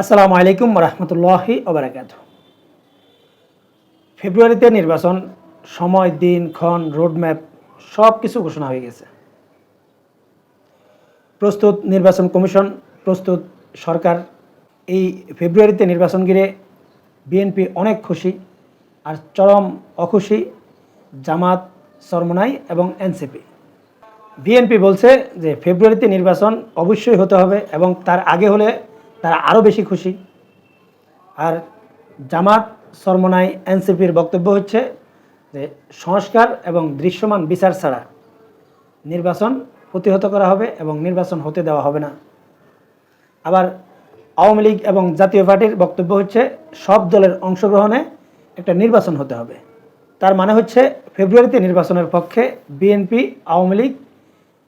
আসসালামু আলাইকুম রহমতুল্লাহি ওবরাকাত ফেব্রুয়ারিতে নির্বাচন, সময়, দিন, ক্ষণ রোডম্যাপ সব কিছু ঘোষণা হয়ে গেছে। প্রস্তুত নির্বাচন কমিশন, প্রস্তুত সরকার, এই ফেব্রুয়ারিতে নির্বাচন ঘিরে বিএনপি অনেক খুশি আর চরম অখুশি জামাত, সরমনাই এবং এনসিপি। বিএনপি বলছে যে ফেব্রুয়ারিতে নির্বাচন অবশ্যই হতে হবে এবং তার আগে হলে তারা আরও বেশি খুশি। আর জামাত সরমনাই এনসিপির বক্তব্য হচ্ছে যে, সংস্কার এবং দৃশ্যমান বিচার ছাড়া নির্বাচন প্রতিহত করা হবে এবং নির্বাচন হতে দেওয়া হবে না। আবার আওয়ামী লীগ এবং জাতীয় পার্টির বক্তব্য হচ্ছে, সব দলের অংশগ্রহণে একটা নির্বাচন হতে হবে। তার মানে হচ্ছে, ফেব্রুয়ারিতে নির্বাচনের পক্ষে বিএনপি, আওয়ামী লীগ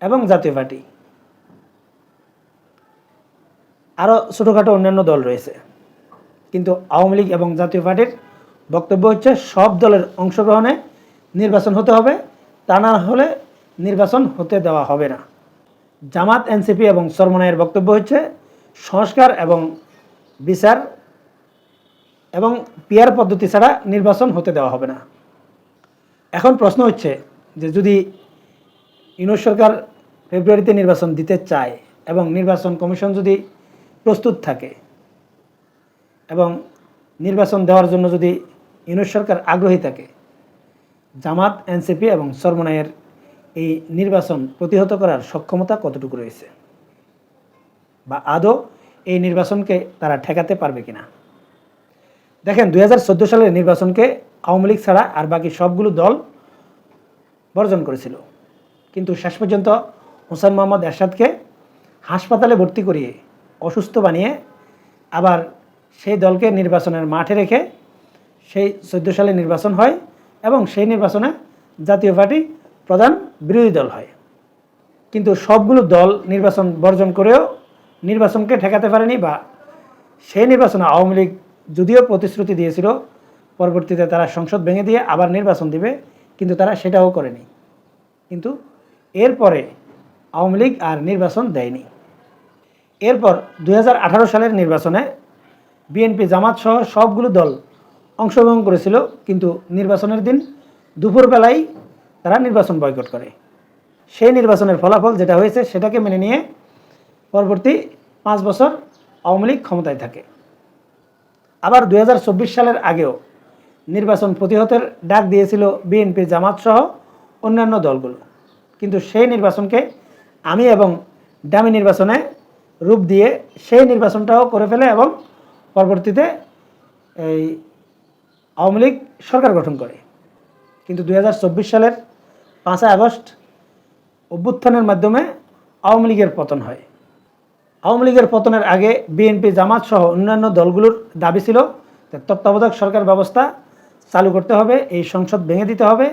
এবং জাতীয় পার্টি। আরও ছোটোখাটো অন্যান্য দল রয়েছে। কিন্তু আওয়ামী লীগ এবং জাতীয় পার্টির বক্তব্য হচ্ছে, সব দলের অংশগ্রহণে নির্বাচন হতে হবে, তা না হলে নির্বাচন হতে দেওয়া হবে না। জামাত, এনসিপি এবং সরমনায়ের বক্তব্য হচ্ছে, সংস্কার এবং বিচার এবং পিয়ার পদ্ধতি ছাড়া নির্বাচন হতে দেওয়া হবে না। এখন প্রশ্ন হচ্ছে যে, যদি ইউনুস সরকার ফেব্রুয়ারিতে নির্বাচন দিতে চায় এবং নির্বাচন কমিশন যদি প্রস্তুত থাকে। এবং নির্বাচন দেওয়ার জন্য যদি ইউনুস সরকার আগ্রহী থাকে, জামাত, এনসিপি এবং সরমনায়ের এই নির্বাচন প্রতিহত করার সক্ষমতা কতটুকু রয়েছে? বা আদৌ এই নির্বাচনকে তারা ঠেকাতে পারবে কিনা? দেখেন দু হাজার চোদ্দ সালের নির্বাচনকে আওয়ামী লীগ ছাড়া আর বাকি সবগুলো দল বর্জন করেছিল। কিন্তু শেষ পর্যন্ত হোসেন মোহাম্মদ এরশাদকে হাসপাতালে ভর্তি করিয়ে অসুস্থ বানিয়ে আবার সেই দলকে নির্বাচনের মাঠে রেখে সেই চোদ্দ সালে নির্বাচন হয় এবং সেই নির্বাচনে জাতীয় পার্টি প্রধান বিরোধী দল হয়। কিন্তু সবগুলো দল নির্বাচন বর্জন করেও নির্বাচনকে ঠেকাতে পারেনি বা সেই নির্বাচনে আওয়ামী লীগ যদিও প্রতিশ্রুতি দিয়েছিল, পরবর্তীতে তারা সংসদ ভেঙে দিয়ে আবার নির্বাচন দিবে, কিন্তু তারা সেটাও করেনি। কিন্তু এরপরে আওয়ামী লীগ আর নির্বাচন দেয়নি। এরপর দু হাজার আঠারো সালের নির্বাচনে বিএনপি জামাত সহ সবগুলো দল অংশগ্রহণ করেছিল, কিন্তু নির্বাচনের দিন দুপুরবেলায় তারা নির্বাচন বয়কট করে। সেই নির্বাচনের ফলাফল যেটা হয়েছে সেটাকে মেনে নিয়ে পরবর্তী পাঁচ বছর আওয়ামী লীগ ক্ষমতায় থাকে। আবার দু হাজার চব্বিশ সালের আগেও নির্বাচন প্রতিহতের ডাক দিয়েছিল বিএনপি জামাত সহ অন্যান্য দলগুলো। কিন্তু সেই নির্বাচনকে আমি এবং ডামি নির্বাচনে রূপ দিয়ে সেই নির্বাচনটাও করে ফেলে এবং পরবর্তীতে এই আওয়ামী লীগ সরকার গঠন করে। কিন্তু দু হাজার চব্বিশ সালের পাঁচই আগস্ট অভ্যুত্থানের মাধ্যমে আওয়ামী লীগের পতন হয়। আওয়ামী লীগের পতনের আগে বিএনপি, জামাত সহ অন্যান্য দলগুলোর দাবি ছিল যে তত্ত্বাবধায়ক সরকার ব্যবস্থা চালু করতে হবে, এই সংসদ ভেঙে দিতে হবে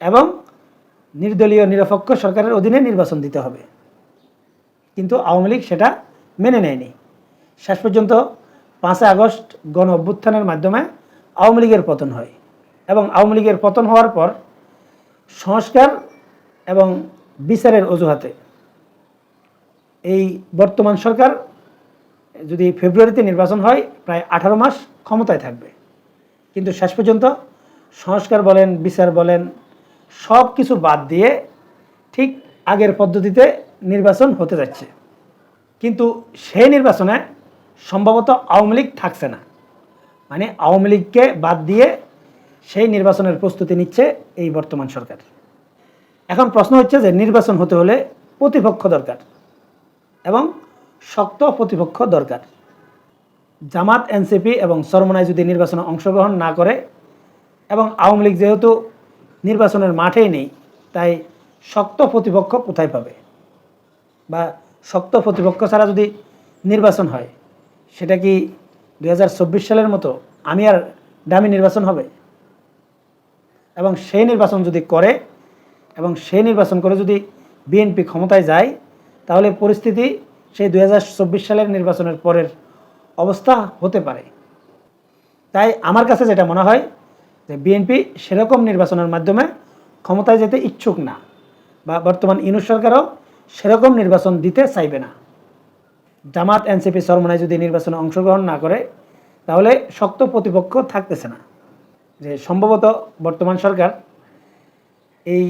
এবং নির্দলীয় নিরপেক্ষ সরকারের অধীনে নির্বাচন দিতে হবে। কিন্তু আওয়ামী লীগ সেটা মেনে নেয়নি। শেষ পর্যন্ত পাঁচই আগস্ট গণ অভ্যুত্থানের মাধ্যমে আওয়ামী লীগের পতন হয় এবং আওয়ামী লীগের পতন হওয়ার পর সংস্কার এবং বিচারের অজুহাতে এই বর্তমান সরকার যদি ফেব্রুয়ারিতে নির্বাচন হয়, প্রায় আঠারো মাস ক্ষমতায় থাকবে। কিন্তু শেষ পর্যন্ত সংস্কার বলেন, বিচার বলেন সব কিছু বাদ দিয়ে ঠিক আগের পদ্ধতিতে নির্বাচন হতে যাচ্ছে। কিন্তু সেই নির্বাচনে সম্ভবত আওয়ামী লীগ থাকছে না। মানে আওয়ামী লীগকে বাদ দিয়ে সেই নির্বাচনের প্রস্তুতি নিচ্ছে এই বর্তমান সরকার। এখন প্রশ্ন হচ্ছে যে নির্বাচন হতে হলে প্রতিপক্ষ দরকার এবং শক্ত প্রতিপক্ষ দরকার। জামাত, এনসিপি এবং সরমনায় যদি নির্বাচনে অংশগ্রহণ না করে এবং আওয়ামী লীগ যেহেতু নির্বাচনের মাঠেই নেই, তাই শক্ত প্রতিপক্ষ কোথায় পাবে? বা শক্ত প্রতিপক্ষ ছাড়া যদি নির্বাচন হয়, সেটা কি দুই সালের মতো আমি আর দামি নির্বাচন হবে? এবং সেই নির্বাচন যদি করে, এবং সেই নির্বাচন করে যদি বিএনপি ক্ষমতায় যায়, তাহলে পরিস্থিতি সেই দু হাজার চব্বিশ সালের নির্বাচনের পরের অবস্থা হতে পারে। তাই আমার কাছে যেটা মনে হয় যে বিএনপি সেরকম নির্বাচনের মাধ্যমে ক্ষমতায় যেতে ইচ্ছুক না, বা বর্তমান ইউনুস সরকারও সেরকম নির্বাচন দিতে চাইবে না। জামাত, এনসিপি সরমনায় যদি নির্বাচনে অংশগ্রহণ না করে, তাহলে শক্ত প্রতিপক্ষ থাকতেছে না। যে সম্ভবত বর্তমান সরকার এই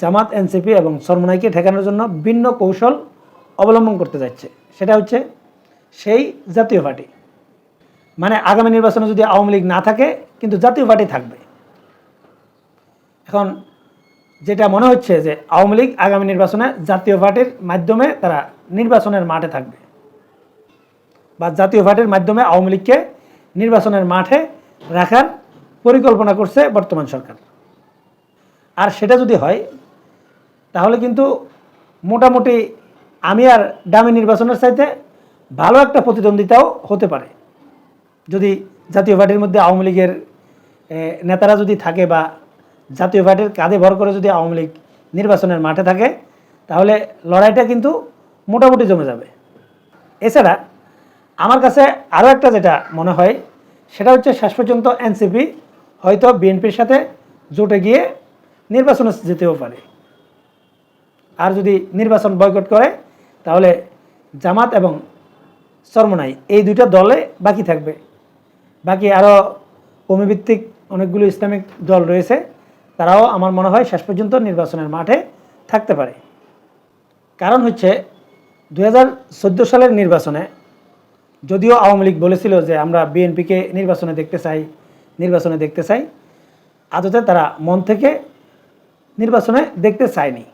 জামাত, এনসিপি এবং সরমনাইকে ঠেকানোর জন্য ভিন্ন কৌশল অবলম্বন করতে যাচ্ছে। সেটা হচ্ছে সেই জাতীয় পার্টি। মানে আগামী নির্বাচনে যদি আওয়ামী লীগ না থাকে, কিন্তু জাতীয় পার্টি থাকবে। এখন যেটা মনে হচ্ছে যে আওয়ামী লীগ আগামী নির্বাচনে জাতীয় পার্টির মাধ্যমে তারা নির্বাচনের মাঠে থাকবে বা জাতীয় পার্টির মাধ্যমে আওয়ামী লীগকে নির্বাচনের মাঠে রাখার পরিকল্পনা করছে বর্তমান সরকার। আর সেটা যদি হয়, তাহলে কিন্তু মোটামুটি আমি আর ডামি নির্বাচনের চাইতে ভালো একটা প্রতিদ্বন্দ্বিতাও হতে পারে। যদি জাতীয় পার্টির মধ্যে আওয়ামী লীগের নেতারা যদি থাকে বা জাতীয় পার্টির কাঁধে ভর করে যদি আওয়ামী লীগ নির্বাচনের মাঠে থাকে, তাহলে লড়াইটা কিন্তু মোটামুটি জমে যাবে। এছাড়া আমার কাছে আরও একটা যেটা মনে হয়, সেটা হচ্ছে শেষ পর্যন্ত এনসিপি হয়তো বিএনপির সাথে জোটে গিয়ে নির্বাচনে যেতেও পারে। আর যদি নির্বাচন বয়কট করে, তাহলে জামাত এবং চরমনাই এই দুইটা দলে বাকি থাকবে। বাকি আরও কমিভিত্তিক অনেকগুলো ইসলামিক দল রয়েছে তারাও আমার মনে হয় শেষ পর্যন্ত নির্বাচনের মাঠে থাকতে পারে। কারণ হচ্ছে দু হাজার চোদ্দ সালের নির্বাচনে যদিও আওয়ামী লীগ বলেছিল যে আমরা বিএনপিকে নির্বাচনে দেখতে চাই, নির্বাচনে দেখতে চাই, আদতে তারা মন থেকে নির্বাচনে দেখতে চায়নি।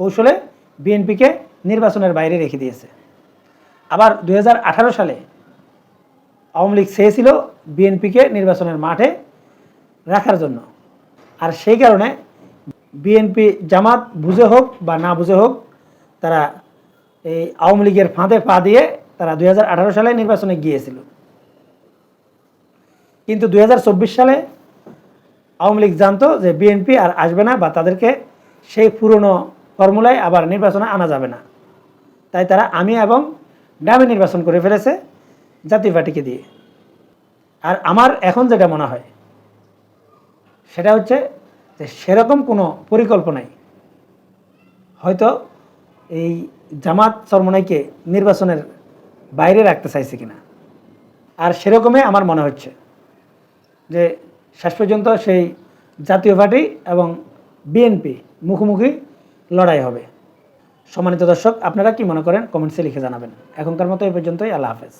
কৌশলে বিএনপিকে নির্বাচনের বাইরে রেখে দিয়েছে। আবার দু হাজার আঠারো সালে আওয়ামী লীগ চেয়েছিল বিএনপিকে নির্বাচনের মাঠে রাখার জন্য। আর সেই কারণে বিএনপি জামাত বুঝে হোক বা না বুঝে হোক, তারা এই আওয়ামী লীগের ফাঁদে পা দিয়ে তারা দু হাজার আঠারো সালে নির্বাচনে গিয়েছিল। কিন্তু দু হাজার চব্বিশ সালে আওয়ামী লীগ জানতো যে বিএনপি আর আসবে না বা তাদেরকে সেই পুরনো ফর্মুলায় আবার নির্বাচনে আনা যাবে না। তাই তারা আমি এবং ডামি নির্বাচন করে ফেলেছে জাতীয় পার্টিকে দিয়ে। আর আমার এখন যেটা মনে হয় সেটা হচ্ছে যে সেরকম কোনো পরিকল্পনাই হয়তো এই জামাত সরমনাইকে নির্বাচনের বাইরে রাখতে চাইছে কিনা। আর সেরকমই আমার মনে হচ্ছে যে শেষ পর্যন্ত সেই জাতীয় পার্টি এবং বিএনপি মুখোমুখি লড়াই হবে। সম্মানিত দর্শক, আপনারা কি মনে করেন? কমেন্টসে লিখে জানাবেন। এখনকার মতো এই পর্যন্তই। আল্লাহ হাফেজ।